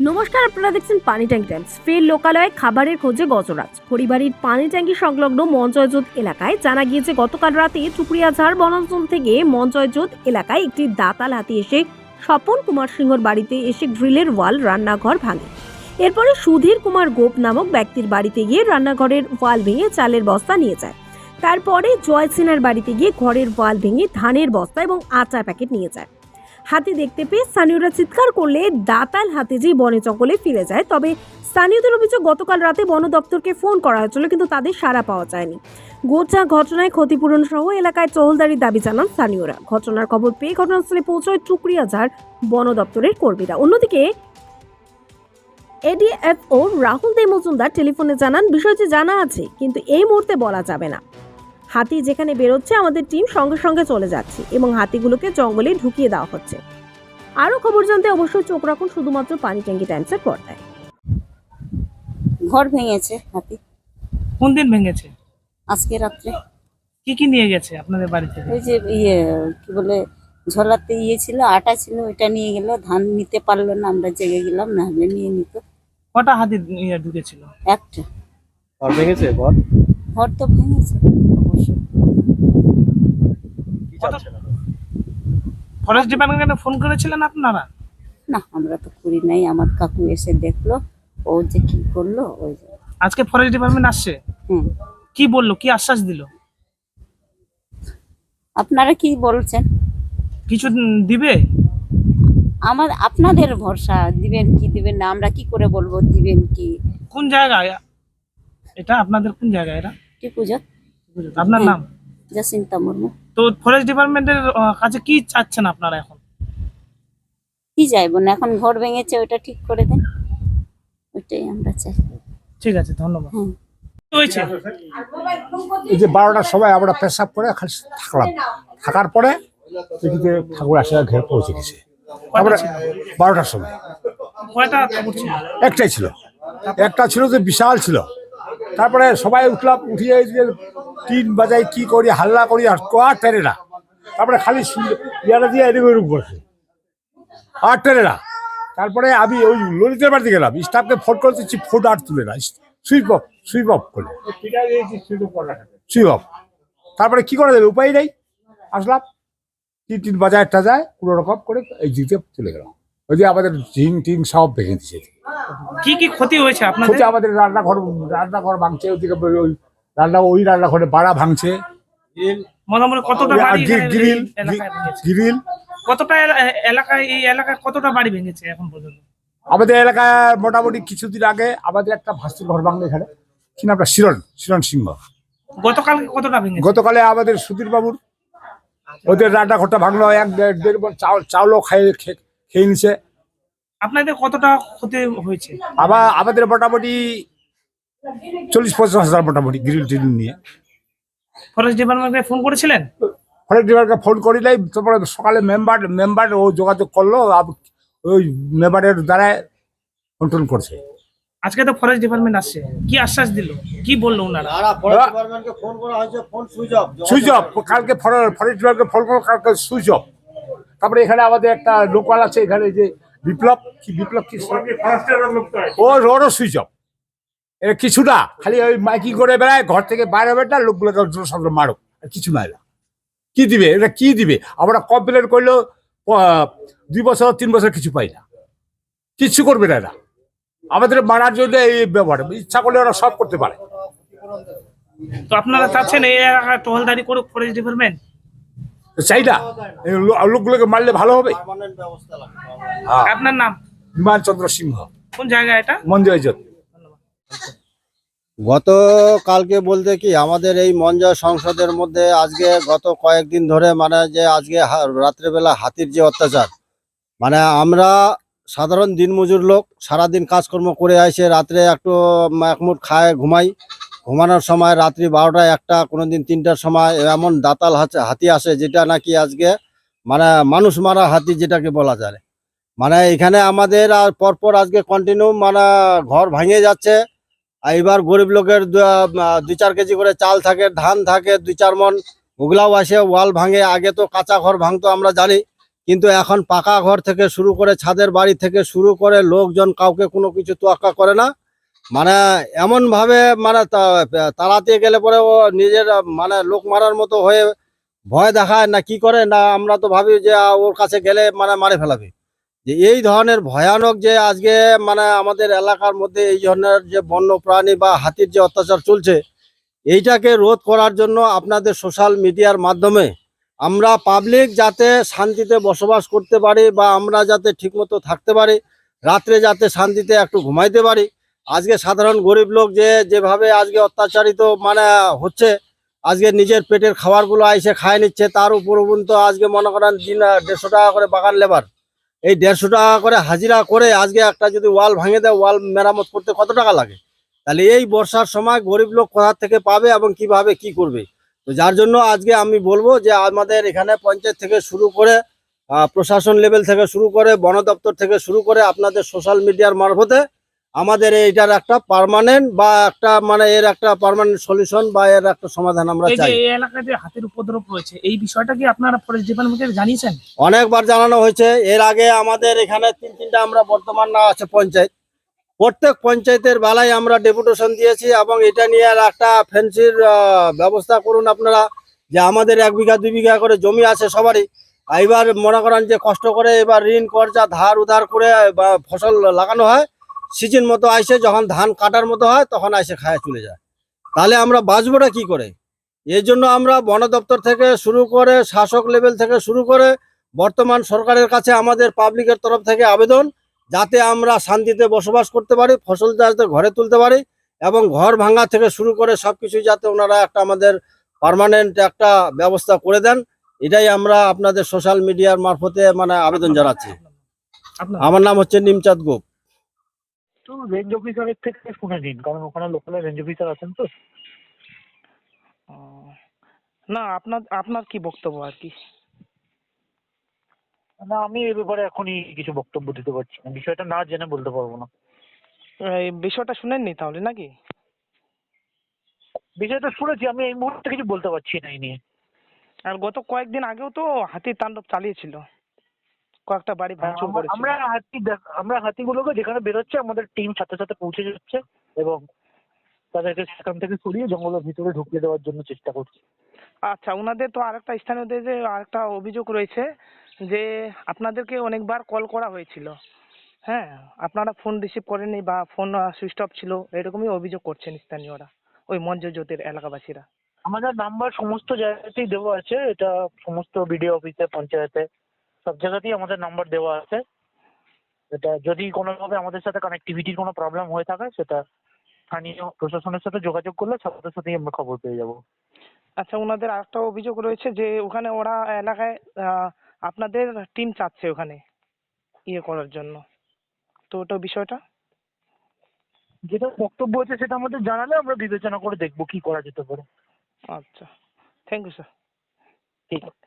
নমস্কার, আপনারা দেখছেন পানি ট্যাঙ্ক টাইমস। ফের লোকালয়ে খাবারের খোঁজে গজরাজ। খড়িবাড়ির পানি ট্যাঙ্কি সংলগ্ন মঞ্চয়জোত এলাকায় জানা গিয়েছে, গতকাল রাতে চুপড়িয়াঝাড় বনাঞ্চল থেকে মঞ্চয়জোত এলাকায় একটি দাতাল হাতি এসে স্বপন কুমার সিংহর বাড়িতে এসে গ্রিলের ওয়াল রান্নাঘর ভাঙে। এরপরে সুধীর কুমার গোপ নামক ব্যক্তির বাড়িতে গিয়ে রান্নাঘরের ওয়াল ভেঙে চালের বস্তা নিয়ে যায়। তারপরে জয় সিনহার বাড়িতে গিয়ে ঘরের ওয়াল ভেঙে ধানের বস্তা এবং আচার প্যাকেট নিয়ে যায়। হাতি দেখতে পেয়ে স্থানীয়রা চিৎকার করলে দাতাল যে বনে জঙ্গলে ফিরে যায়। তবে স্থানীয়দের অভিযোগ, গতকাল রাতে বন দপ্তরকে ফোন করা হয়েছিল, কিন্তু তাদের সাড়া পাওয়া যায়নি। গোটা ঘটনায় ক্ষতিপূরণ সহ এলাকায় টহলদারির দাবি জানান স্থানীয়রা। ঘটনার খবর পেয়ে ঘটনাস্থলে পৌঁছয় টুকরিয়াঝাড় বন দপ্তরের কর্মীরা। অন্যদিকে এডিএফও রাহুল দে মজুমদার টেলিফোনে জানান, বিষয়টি জানা আছে, কিন্তু এই মুহূর্তে বলা যাবে না। হাতি যেখানে বেরোচ্ছে আমাদের টিম সঙ্গে সঙ্গে চলে যাচ্ছে এবং হাতিগুলোকে জঙ্গলে ঢুকিয়ে দেওয়া হচ্ছে। আরও খবর জানতে অবশ্যই চোখ রাখুন শুধুমাত্র পানি ট্যাঙ্কি টাইমসের পর্দায়। ঘর ভেঙেছে হাতি। কোন দিন ভেঙেছে? আজকে রাত্রে। কি কি নিয়ে গেছে আপনাদের বাড়ি থেকে? ওই যে ইয়ে কি বলে ঝোলাতে ইয়ে ছিল আটা ছিল ওইটা নিয়ে গেল। ধান নিতে পারল না আমরা জেগে গেলাম না হলে নিয়ে নিত। কটা হাতি নিয়ে ঢুকেছিল? একটা। ঘর ভেঙেছে ঘর ঘর তো ভেঙেছে। ফরেস্ট ডিপার্টমেন্টে ফোন করেছিলেন আপনারা? না আমরা তো করি নাই আমার কাকু এসে দেখল ও যে কি করল ওই আজকে ফরেস্ট ডিপার্টমেন্ট আসছে? হুম। কি বলল কি আশ্বাস দিল? আপনারা কি বলছেন? কিছু দিবে? আমার আপনাদের ভরসা দিবেন কি দিবেন না আমরা কি করে বলব দিবেন কি? কোন জায়গায়? এটা আপনাদের কোন জায়গায় এটা কি পুজো আপনার নাম? জাসিন্তা মুর্মু তো ফরেস্ট ডিপার্টমেন্টের কাছে কি চাচ্ছেন আপনারা এখন? কি যাইব না এখন ঘর ভেঙেছে ওইটা ঠিক করে দেন। ওইটাই আমরা চাই। ঠিক আছে ধন্যবাদ। হয়েছে? এই যে বারোটার সময় আমরা পেশাব করে খালি থাকলাম। থাকার পরে এদিকে ঠাকুর আসে ঘের পৌঁছে গেছে। তারপরে বারোটার সময় কয়টা খবর ছিল? একটাই ছিল। একটা ছিল যে বিশাল ছিল। তারপরে সবাই উঠলাম উঠিয়ে তিন বাজাই কি করি হাল্লা করি আর আর টেনে না তারপরে খালি ইয়াটা দিয়ে এদিকে ওইরকম করছে আর টেনে না তারপরে আমি ওই ললিতের বাড়িতে গেলাম। স্টাফকে ফোন করে দিচ্ছি ফোন আর তুলে না। সুইচ অফ সুইচ অফ করে। সুইচ অফ তারপরে কি করা যাবে উপায় নেই। আসলাম। তিন তিন বাজার টাজায় কোনো রকম করে এই দিকে চলে গেলাম। ওই যে আমাদের ঝিং টিং সব ভেঙে দিচ্ছে কি কি ক্ষতি হয়েছে আপনার হচ্ছে আমাদের রান্নাঘর রান্নাঘর ভাঙছে ওইদিকে ওই রান্না ওই রান্নাঘরে বাড়া ভাঙছে। মোটামুটি কতটা বাড়ি গ্রিল? গ্রিল কতটা এলা- এলাকায় এই এলাকায় কতটা বাড়ি ভেঙেছে এখন পর্যন্ত? আমাদের এলাকায় মোটামুটি কিছুদিন আগে আমাদের একটা ভাস্তুর ঘর ভাঙলো এখানে। কি নামটা? শিরণ শিরণ সিংহ। গতকাল কতটা গতকালে আমাদের সুধীর বাবুর ওদের রান্নাঘরটা ভাঙলো এক দেড় দেড় বল চাউল চাউলও খেয়ে খেয়ে নিছে। আপনাদের কতটা ক্ষতি হয়েছে? আবার আমাদের মোটামুটি চল্লিশ পঞ্চাশ হাজার মোটামুটি গ্রিল টিল নিয়ে। ফরেস্ট ডিপার্টমেন্টে ফোন করেছিলেন? ফরেস্ট ডিপার্টমেন্টকে ফোন করিলাই তারপরে সকালে মেম্বার মেম্বার ও যোগাযোগ করল ওই মেম্বারের দ্বারায় কন্ট্রোল করছে। আজকে তো ফরেস্ট ডিপার্টমেন্ট আসছে। কি আশ্বাস দিল? কি বলল ওনারা সুইচ অফ। কালকে ফরেস্ট ডিপার্টমেন্টকে ফোন করো কালকে সুইচ অফ। তারপরে এখানে আমাদের একটা লোকাল আছে এখানে যে বিপ্লব কি বিপ্লব কি? ও ওরও সুইচ অফ। এটা কিছু না খালি ওই মাইকিং করে বেড়ায় ঘর থেকে বাইরে বেটা লোকগুলোকে জনসাধারণ মারো আর কিছু না এরা। কি দিবে? এটা কি দিবে? আমরা কমপ্লেন করলেও দুই বছর তিন বছর কিছু পাই না। কিচ্ছু করবে না এরা। আমাদের মারার জন্য এই ব্যবহার। ইচ্ছা করলে ওরা সব করতে পারে। তো আপনারা চাচ্ছেন এই টহলদারি করুক ফরেস্ট ডিপার্টমেন্ট চাই না। লোকগুলোকে মারলে ভালো হবে? আপনার নাম? বিমান চন্দ্র সিংহ। কোন জায়গা এটা? মন্দির গত কালকে বলতে কি, আমাদের এই মঞ্জয় সংসদের মধ্যে আজকে গত কয়েকদিন ধরে মানে যে আজকে রাত্রেবেলা হাতির যে অত্যাচার মানে আমরা সাধারণ দিনমজুর লোক, সারাদিন কাজকর্ম করে আসে, রাত্রে একটু একমুট খায়, ঘুমাই। ঘুমানোর সময় রাত্রি বারোটা একটা কোনো দিন তিনটার সময় এমন দাতাল হাতে- আসে যেটা নাকি আজকে মানে মানুষ মারা হাতি যেটাকে বলা যায়। মানে এখানে আমাদের আর পরপর আজকে কন্টিনিউ মানে ঘর ভাঙে যাচ্ছে। এবার গরিব লোকের দুই চার কেজি করে চাল থাকে, ধান থাকে, দুই চার মন ওগুলাও আসে, ওয়াল ভাঙে, আগে তো কাঁচা ঘর ভাঙতো আমরা জানি, কিন্তু এখন পাকা ঘর থেকে শুরু করে ছাদের বাড়ি থেকে শুরু করে লোকজন কাউকে কোনো কিছু তোয়াক্কা করে না। মানে এমন ভাবে মানে তাড়াতে গেলে পরে ও নিজের মানে লোক মারার মতো হয়ে ভয় দেখায় না কি করে, না আমরা তো ভাবি যে ওর কাছে গেলে মানে মারে ফেলাবে। যে এই ধরনের ভয়ানক যে আজকে মানে আমাদের এলাকার মধ্যে এই ধরনের যে বন্য প্রাণী বা হাতির যে অত্যাচার চলছে, এইটাকে রোধ করার জন্য আপনাদের সোশ্যাল মিডিয়ার মাধ্যমে আমরা পাবলিক যাতে শান্তিতে বসবাস করতে পারি বা আমরা যাতে ঠিকমতো থাকতে পারি, রাত্রে যাতে শান্তিতে একটু ঘুমাইতে পারি। আজকে সাধারণ গরিব লোক যে যেভাবে আজকে অত্যাচারিত মানে হচ্ছে, আজকে নিজের পেটের খাবারগুলো আইসে খায় নিচ্ছে, তার উপর আজকে মনে করেন দিন, দেড়শো টাকা করে বাগান লেবার। এই দেড়শো টাকা করে হাজিরা করে আজকে একটা যদি ওয়াল ভাঙে দেয়, ওয়াল মেরামত করতে কত টাকা লাগে? তাহলে এই বর্ষার সময় গরিব লোক কোথা থেকে পাবে এবং কীভাবে কি করবে? তো যার জন্য আজকে আমি বলব যে আমাদের এখানে পঞ্চায়েত থেকে শুরু করে প্রশাসন লেভেল থেকে শুরু করে, বন দপ্তর থেকে শুরু করে আপনাদের সোশ্যাল মিডিয়ার মারফতে আমাদের এইটার একটা পার্মানেন্ট বা একটা মানে এর একটা পার্মানেন্ট সলিউশন বা এর একটা সমাধান আমরা চাই। এই এলাকায় যে হাতির উপদ্রব রয়েছে এই বিষয়টা কি আপনারা ফরেস্ট ডিপার্টমেন্টকে জানিয়েছেন? অনেকবার জানানো হয়েছে। এর আগে আমাদের এখানে তিন তিনটা আমরা বর্তমান না আছে পঞ্চায়েত। প্রত্যেক পঞ্চায়েতের বেলায় আমরা ডেপুটেশন দিয়েছি এবং এটা নিয়ে আর একটা ফেন্সির ব্যবস্থা করুন আপনারা যে আমাদের এক বিঘা দুই বিঘা করে জমি আছে সবারই। এবার মনে করেন যে কষ্ট করে এবার ঋণ কর্জা ধার উধার করে বা ফসল লাগানো হয়। সিজন মতো আইসে যখন ধান কাটার মতো হয় তখন আইসে খায় চলে যায়। তাহলে আমরা বাঁচবোটা কি করে? এই জন্য আমরা বন দপ্তর থেকে শুরু করে শাসক লেভেল থেকে শুরু করে বর্তমান সরকারের কাছে আমাদের পাবলিকের তরফ থেকে আবেদন যাতে আমরা শান্তিতে বসবাস করতে পারি ফসল যাতে ঘরে তুলতে পারি এবং ঘর ভাঙা থেকে শুরু করে সবকিছু যাতে ওনারা একটা আমাদের পার্মানেন্ট একটা ব্যবস্থা করে দেন এটাই আমরা আপনাদের সোশ্যাল মিডিয়ার মারফতে মানে আবেদন জানাচ্ছি। আমার নাম হচ্ছে নিমচাঁদ গোপ তো রেঞ্জ অফিসারের থেকে শুনে নিন কারণ ওখানে লোকালে রেঞ্জ অফিসার আছেন তো। না আপনার আপনার কি বক্তব্য আর কি? না আমি এ ব্যাপারে এখনই কিছু বক্তব্য দিতে পারছি না বিষয়টা না জেনে বলতে পারব না। এই বিষয়টা শুনেননি তাহলে নাকি? বিষয়টা শুনেছি আমি এই মুহূর্তে কিছু বলতে পারছি না এই নিয়ে। আর গত কয়েকদিন আগেও তো হাতির তাণ্ডব চালিয়েছিল। কয়েকটা বাড়ি ভাঙচুর আমরা- করেছিল আমরা হাতি আমরা হাতিগুলোকে যেখানে বেরোচ্ছে আমাদের টিম সাথে সাথে পৌঁছে যাচ্ছে এবং তাদেরকে সেখান থেকে সরিয়ে জঙ্গলের ভিতরে ঢুকিয়ে দেওয়ার জন্য চেষ্টা করছি। আচ্ছা ওনাদের তো আরেকটা স্থানীয়দের যে আরেকটা অভিযোগ রয়েছে যে আপনাদেরকে অনেকবার কল করা হয়েছিল। হ্যাঁ আপনারা ফোন রিসিভ করেননি বা ফোন সুইচ অফ ছিল এরকমই অভিযোগ করছেন স্থানীয়রা ওই মঞ্জুজ্যোতির এলাকাবাসীরা। আমাদের নাম্বার সমস্ত জায়গাতেই দেওয়া আছে এটা সমস্ত বিডিও অফিসে পঞ্চায়েতে। সব জায়গাতেই আমাদের নাম্বার দেওয়া আছে। এটা যদি কোনোভাবে আমাদের সাথে কানেক্টিভিটির কোনো প্রবলেম হয়ে থাকে সেটা স্থানীয় প্রশাসনের সাথে যোগাযোগ করলে সাথে সাথেই আমরা খবর পেয়ে যাব। আচ্ছা ওনাদের আরেকটা অভিযোগ রয়েছে যে ওখানে ওরা এলাকায় আপনাদের টিম চাচ্ছে ওখানে ইয়ে করার জন্য। তো ওটা বিষয়টা? যেটা বক্তব্য আছে সেটা আমাদের জানালে আমরা বিবেচনা করে দেখব কি করা যেতে পারে। আচ্ছা থ্যাংক ইউ স্যার ঠিক আছে।